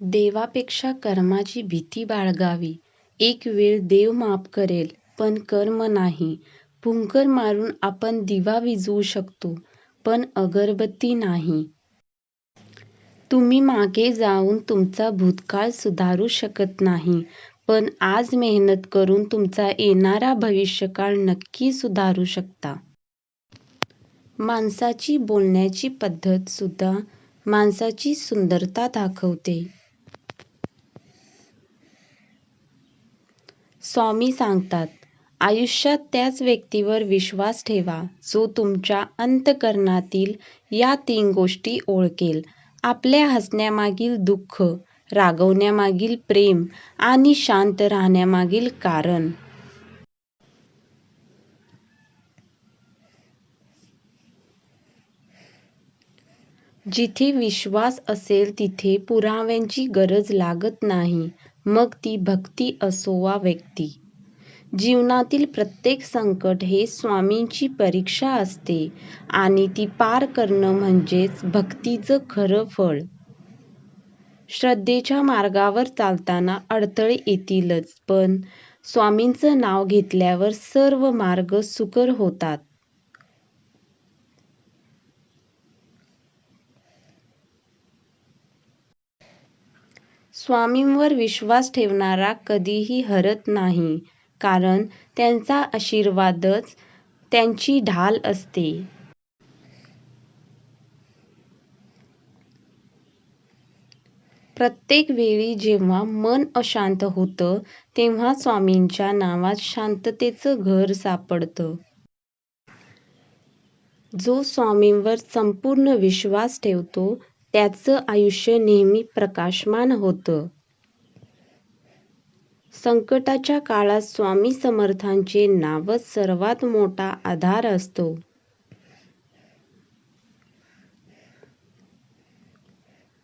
देवापेक्षा कर्माची भीती बाळगावी. एक वेळ देव माफ करेल, पण कर्म नाही. फुंकर मारून आपण दिवा विझवू शकतो, पण अगरबत्ती नाही. तुम्ही मागे जाऊन तुमचा भूतकाळ सुधारू शकत नाही, पण आज मेहनत करून तुमचा येणारा भविष्यकाळ नक्की सुधारू शकता. माणसाची बोलण्याची पद्धत सुद्धा माणसाची सुंदरता दाखवते. स्वामी सांगतात, आयुष्यात त्याच व्यक्तीवर विश्वास ठेवा, जो तुमच्या अंतःकरणातील या तीन गोष्टी ओळखेल. आपल्या हसण्यामागील दुःख, रागवण्यामागील प्रेम आणि शांत राहण्यामागील कारण. जिथे विश्वास असेल तिथे पुराव्यांची गरज लागत नाही, मग ती भक्ती असो वा व्यक्ती. जीवनातील प्रत्येक संकट हे स्वामींची परीक्षा असते आणि ती पार करणं म्हणजेच भक्तीचं खरं फळ. श्रद्धेच्या मार्गावर चालताना अडथळे येतीलच, पण स्वामींचं नाव घेतल्यावर सर्व मार्ग सुकर होतात. स्वामींवर विश्वास ठेवणारा कधीही हरत नाही, कारण त्यांचा आशीर्वादच त्यांची ढाल असते. प्रत्येक वेळी जेव्हा मन अशांत होतं, तेव्हा स्वामींच्या नावात शांततेचं घर सापडतं. जो स्वामींवर संपूर्ण विश्वास ठेवतो, त्याचं आयुष्य नेहमी प्रकाशमान होतं. संकटाच्या काळात स्वामी समर्थांचे नावच सर्वात मोठा आधार असतो.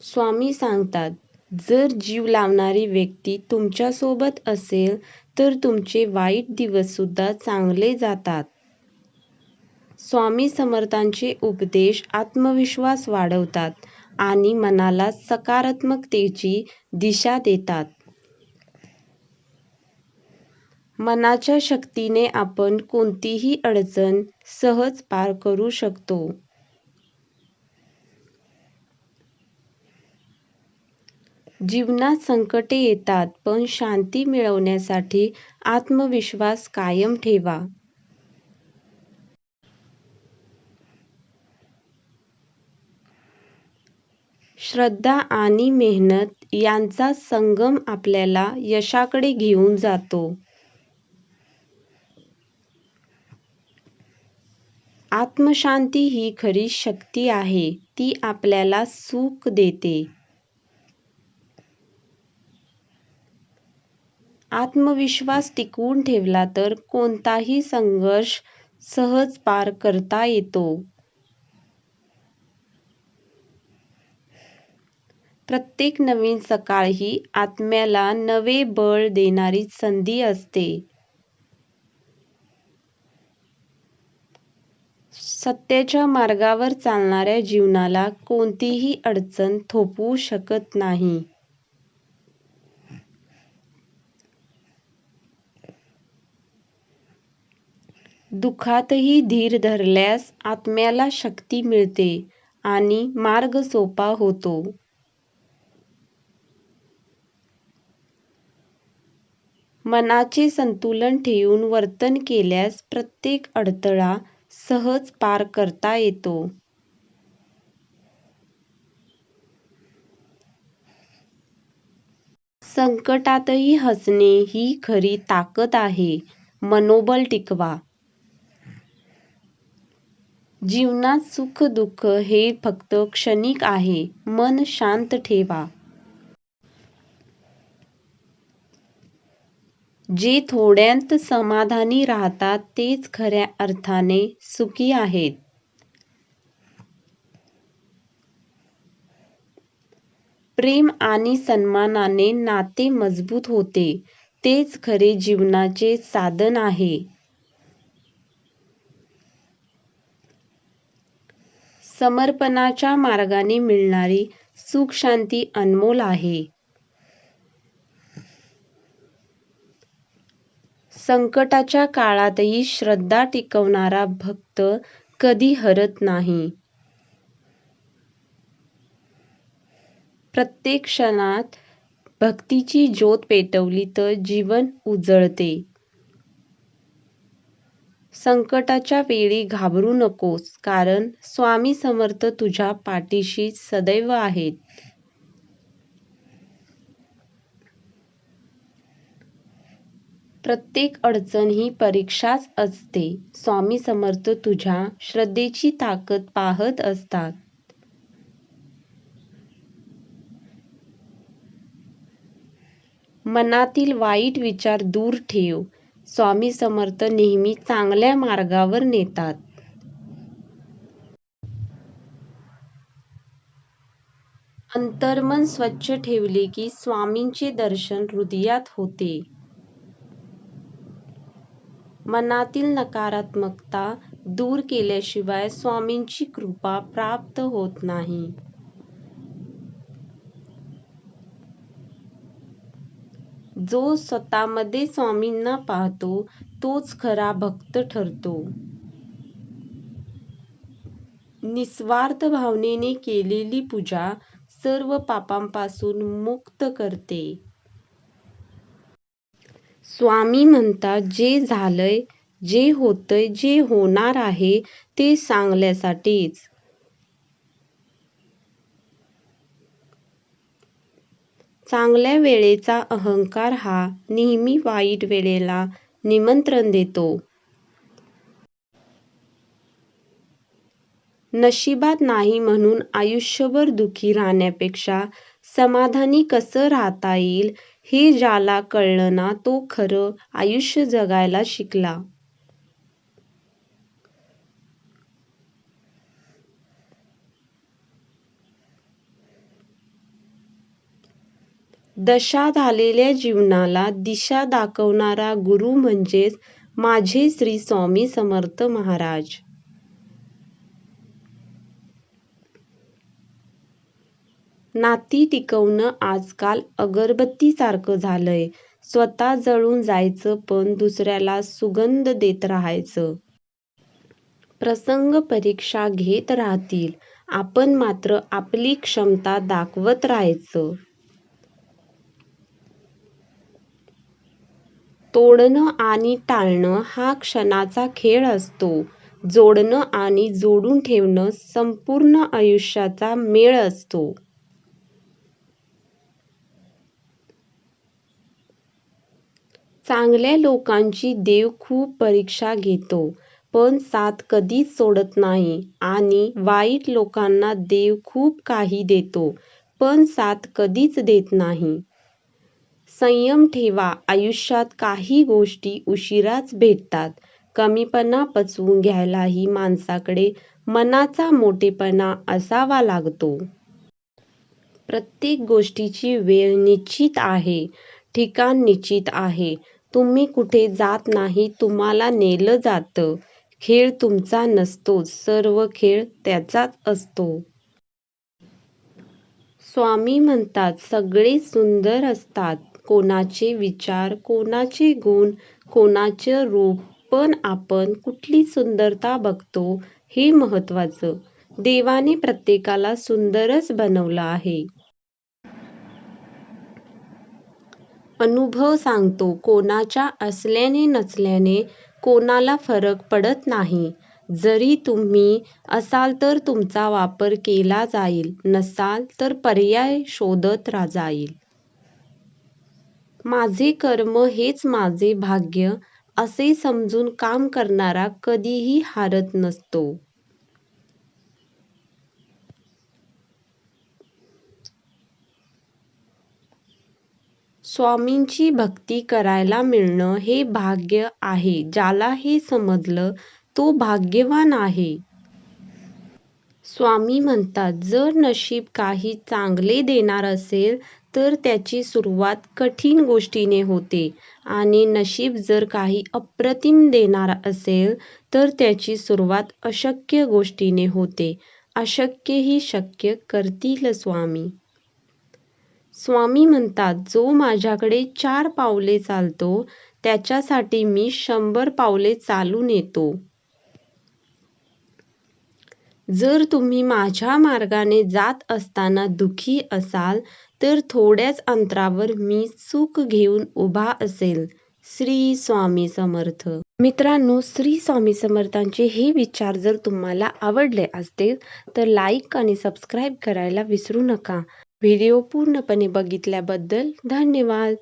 स्वामी सांगतात, जर जीव लावणारी व्यक्ती तुमच्यासोबत असेल तर तुमचे वाईट दिवससुद्धा चांगले जातात. स्वामी समर्थांचे उपदेश आत्मविश्वास वाढवतात आणि मनाला सकारात्मकतेची दिशा देतात. मनाच्या शक्तीने आपण कोणतीही अडचण सहज पार करू शकतो. जीवनात संकटे येतात, पण शांती मिळवण्यासाठी आत्मविश्वास कायम ठेवा. श्रद्धा आणि मेहनत यांचा संगम आपल्याला यशाकडे घेऊन जातो. आत्मशांती ही खरी शक्ती आहे, ती आपल्याला सुख देते. आत्मविश्वास टिकवून ठेवला तर कोणताही संघर्ष सहज पार करता येतो. प्रत्येक नवीन सकाळ ही आत्म्याला नवे बळ देणारी संधी असते. सत्याच्या मार्गावर चालणाऱ्या जीवनाला कोणतीही अडचण थोपवू शकत नाही. दुःखातही धीर धरल्यास आत्म्याला शक्ती मिळते आणि मार्ग सोपा होतो. मनाचे संतुलन ठेवून वर्तन केल्यास प्रत्येक अडथळा सहज पार करता येतो. संकटातही हसणे ही खरी ताकद आहे. मनोबल टिकवा. जीवनात सुख-दुःख हे फक्त क्षणिक आहे. मन शांत ठेवा. जे थोड्यात समाधानी राहतात तेच खऱ्या अर्थाने सुखी आहेत. प्रेम आणि सन्मानाने नाते मजबूत होते, तेच खरे जीवनाचे साधन आहे. समर्पणाच्या मार्गाने मिळणारी सुख-शांती अनमोल आहे. संकटाच्या काळातही श्रद्धा टिकवणारा भक्त कधी हरत नाही. प्रत्येक क्षणात भक्तीची ज्योत पेटवली तर जीवन उजळते. संकटाच्या वेळी घाबरू नकोस कारण स्वामी समर्थ तुझ्या पाठीशी सदैव आहेत. प्रत्येक अडचण ही परीक्षाच असते. स्वामी समर्थ तुझ्या श्रद्धेची ताकद पाहत असतात. मनातील वाईट विचार दूर ठेव. स्वामी समर्थ नेहमी चांगल्या मार्गावर नेतात. अंतर्मन स्वच्छ ठेवले की स्वामींचे दर्शन हृदयात होते. मनातील नकारात्मकता दूर केल्याशिवाय स्वामींची कृपा प्राप्त होत नाही. जो स्वतःमध्ये स्वामींना पाहतो तोच खरा भक्त ठरतो. निस्वार्थ भावनेने केलेली पूजा सर्व पापांपासून मुक्त करते. स्वामी म्हणतात जे झालंय, जे होतंय, जे होणार आहे ते सांगण्यासाठीच. चांगल्या वेळेचा अहंकार हा नेहमी वाईट वेळेला निमंत्रण देतो. नशिबात नाही म्हणून आयुष्यभर दुःखी राहण्यापेक्षा समाधानी कसं राहता येईल हे ज्याला कळलं ना तो खरं आयुष्य जगायला शिकला. दशा झालेल्या जीवनाला दिशा दाखवणारा गुरु म्हणजेच माझे श्री स्वामी समर्थ महाराज. नाती टिकवणं आजकाल अगरबत्तीसारखं झालंय. स्वतः जळून जायचं पण दुसऱ्याला सुगंध देत राहायचं. प्रसंग परीक्षा घेत राहतील, आपण मात्र आपली क्षमता दाखवत राहायचं. तोडणं आणि टाळणं हा क्षणाचा खेळ असतो. जोडणं आणि जोडून ठेवणं संपूर्ण आयुष्याचा मेळ असतो. चांगल्या लोकांची देव खूप परीक्षा घेतो पण साथ कधीच सोडत नाही आणि वाईट लोकांना देव खूप काही देतो पण साथ कधीच देत नाही. संयम ठेवा आयुष्यात काही गोष्टी उशिराच भेटतात. कमीपणा पचवून घ्यायलाही माणसाकडे मनाचा मोठेपणा असावा लागतो. प्रत्येक गोष्टीची वेळ निश्चित आहे, ठिकाण निश्चित आहे. तुम्ही कुठे जात नाही तुम्हाला नेलं जातं. खेळ तुमचा नसतोच सर्व खेळ त्याचाच असतो. स्वामी म्हणतात सगळे सुंदर असतात. कोणाचे विचार, कोणाचे गुण, कोणाचं रूप पण आपण कुठली सुंदरता बघतो हे महत्त्वाचं. देवाने प्रत्येकाला सुंदरच बनवलं आहे. अनुभव सांगतो कोणाच्या असल्याने नसल्याने कोणाला फरक पडत नाही. जरी तुम्ही असाल तर तुमचा वापर केला जाईल, नसाल तर पर्याय शोधत जाईल. माझे कर्म हेच माझे भाग्य असे समजून काम करणारा कधीही हारत नसतो. स्वामींची भक्ती करायला मिळणं हे भाग्य आहे ज्याला हे समजलं तो भाग्यवान आहे. स्वामी म्हणतात जर नशीब काही चांगले देणार असेल तर त्याची सुरुवात कठीण गोष्टीने होते आणि नशीब जर काही अप्रतिम देणार असेल तर त्याची सुरुवात अशक्य गोष्टीने होते. अशक्यही शक्य करतील स्वामी स्वामी म्हणतात जो माझ्याकडे चार पावले चालतो त्याच्यासाठी मी शंभर पावले चालून येतो. जर तुम्ही माझ्या मार्गाने जात असताना दुःखी असाल तर थोड्याच अंतरावर मी चूक घेऊन उभा असेल. श्री स्वामी समर्थ. मित्रांनो श्री स्वामी समर्थांचे हे विचार जर तुम्हाला आवडले असतील तर लाईक आणि सबस्क्राईब करायला विसरू नका. व्हिडिओ पूर्णपणे बघितल्याबद्दल धन्यवाद.